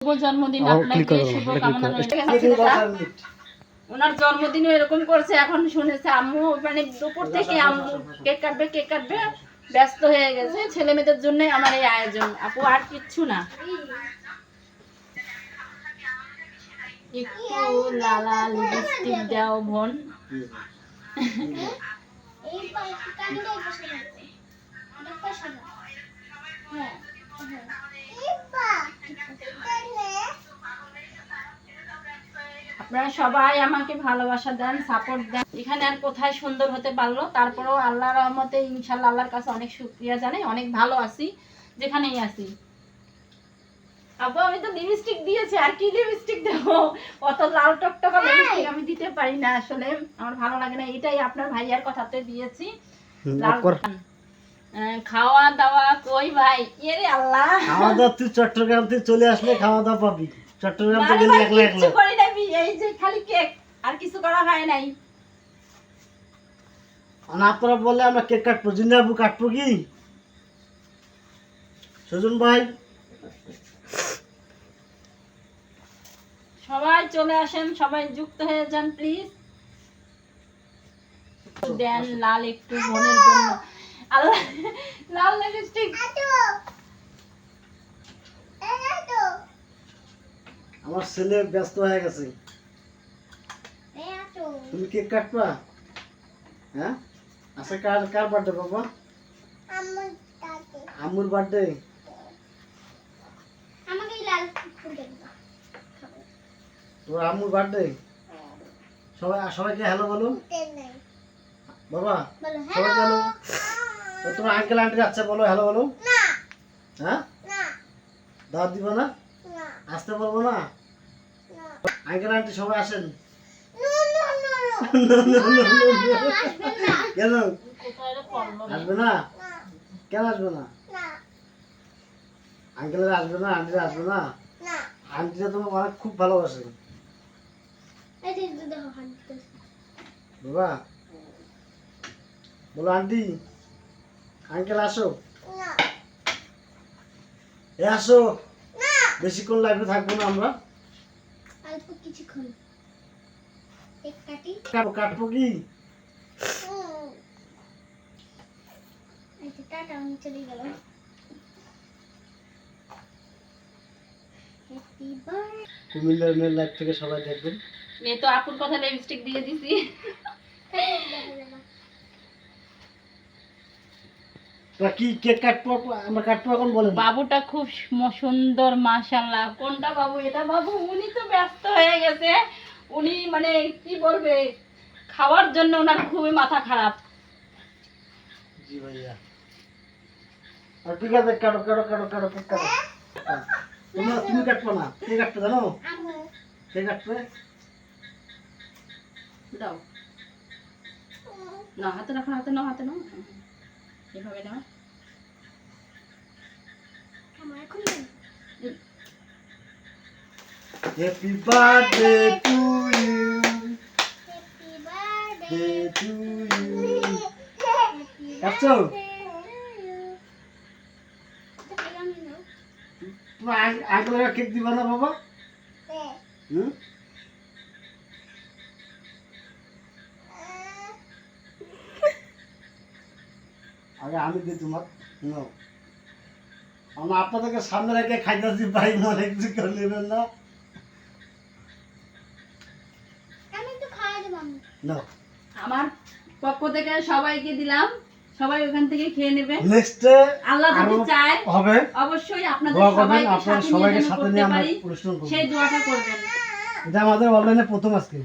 শুভ জন্মদিন আপনাকে। রইল। ওনার জন্মদিনে এরকম করছে এখন শুনেছে আম্মু মানে দুপুর থেকে আম্মু কেক কাটবে কেক কাটবে ব্যস্ত হয়ে গেছে। ছেলে মেয়েদের জন্য আমার এই আয়োজন। আপু আর কিচ্ছু না। একটু লালা লিপস্টিক দাও বোন। পাশে হ্যাঁ, আপনারা সবাই আমাকে ভালোবাসা দেন সাপোর্ট দেন। এখানে আর কোথায় সুন্দর হতে পারল? তারপরেও আল্লাহ রহমতে ইনশাল্লাহ আল্লাহর কাছে অনেক শুক্রিয়া জানাই অনেক ভালো আছি যেখানেই আছি। আপু আমি তো লিপস্টিক দিয়েছি আর কি লিপস্টিক দেবো? অত লাল টকটকা লিপস্টিক আমি দিতে পারি না আসলে। আমার ভালো লাগে না এটাই আপনার ভাইয়ার কথাতে দিয়েছি। খাওয়া দাওয়া কই ভাই? এ রে আল্লাহ। খাওয়া দাওয়া তুই চট্টগ্রাম থেকে চলে আসলে খাওয়া দাওয়া পাবি। চট্টগ্রাম থেকে একলা একলা এই যে খালি কেক আর কিছু করা হয় নাই। আর আপনারা বললে আমরা কেক কাটবো জিন্দাবু কাটবো কি? সুজন ভাই। সবাই চলে আসেন সবাই যুক্ত হয়ে যান প্লিজ দেন লাল একটু বোনের জন্য। আল্লাহ লাল লিপস্টিক আমার ছেলে ব্যস্ত হয়ে গেছে। তুমি কেক কাটবা? হ্যাঁ? আচ্ছা কার কার বার্থডে বাবা? আমার বার্থডে তোর আম্মুর বার্থডে সবাই সবাইকে হ্যালো বলো। বাবা বলো সবাই হ্যালো তোমার আঙ্কেল আন্টি আচ্ছা বলো হ্যালো বলো। হ্যাঁ? দাওয়াত দিব না। আসতে বলব না? আঙ্কেল আন্টি সবাই আসেন। কেন? আসবে না? কেন আসবে না? আঙ্কেলের আসবে না আন্টিরা আসবে না? আন্টিরা তোমাকে অনেক খুব ভালোবাসে। বাবা। বলো আন্টি। আঙ্কেল আসো। এ আসো। বেশিক্ষণ লাইফে থাকব না আমরা। কিছুক্ষণ এক কাটি কাটবো কাটবো কি হুম। টাটা আমি চলে গেলাম কুমিল্লার মেয়ের লাইফ থেকে সবাই দেখবেন মেয়ে তো আপুর কথা লিপস্টিক দিয়ে দিছি তোরা কি কেক কাটবো? আমরা কাটবো এখন বলেন। বাবুটা খুব সুন্দর মাশাল্লাহ কোনটা বাবু? এটা বাবু উনি তো ব্যস্ত হয়ে গেছে। উনি মানে কি বলবে? খাওয়ার জন্য ওনার খুবই মাথা খারাপ। জি ভাইয়া। আর ঠিক আছে কাটো কাটো কাটো কাটো কাটো। তুমি কাটবো না কে কাটবে জানো? কে কাটবে? দাও। না হাতে রাখো হাতে নাও হাতে নাও। এভাবে নাও। Birthday to you happy birthday day to you কাটছো তোমার আঙ্কেলের কেক দিবা না বাবা? হুম? আগে আমি দিই তোমার। নো আমরা আপনাদেরকে সামনে রেখে খাইতেছি ভাই মনে কিছু করে নেবেন না। আমি তো খাওয়া দেবো আমি। না। আমার পক্ষ থেকে সবাইকে দিলাম। সবাই ওখান থেকে খেয়ে নেবে নেক্সটে আল্লাহ যদি চায় হবে। অবশ্যই আপনাদের সবাইকে আপনারা সবাইকে সাথে নিয়ে আমরা অনুষ্ঠান করব। সেই দোয়াটা করবেন। এটা আমাদের অনলাইনে প্রথম আজকে।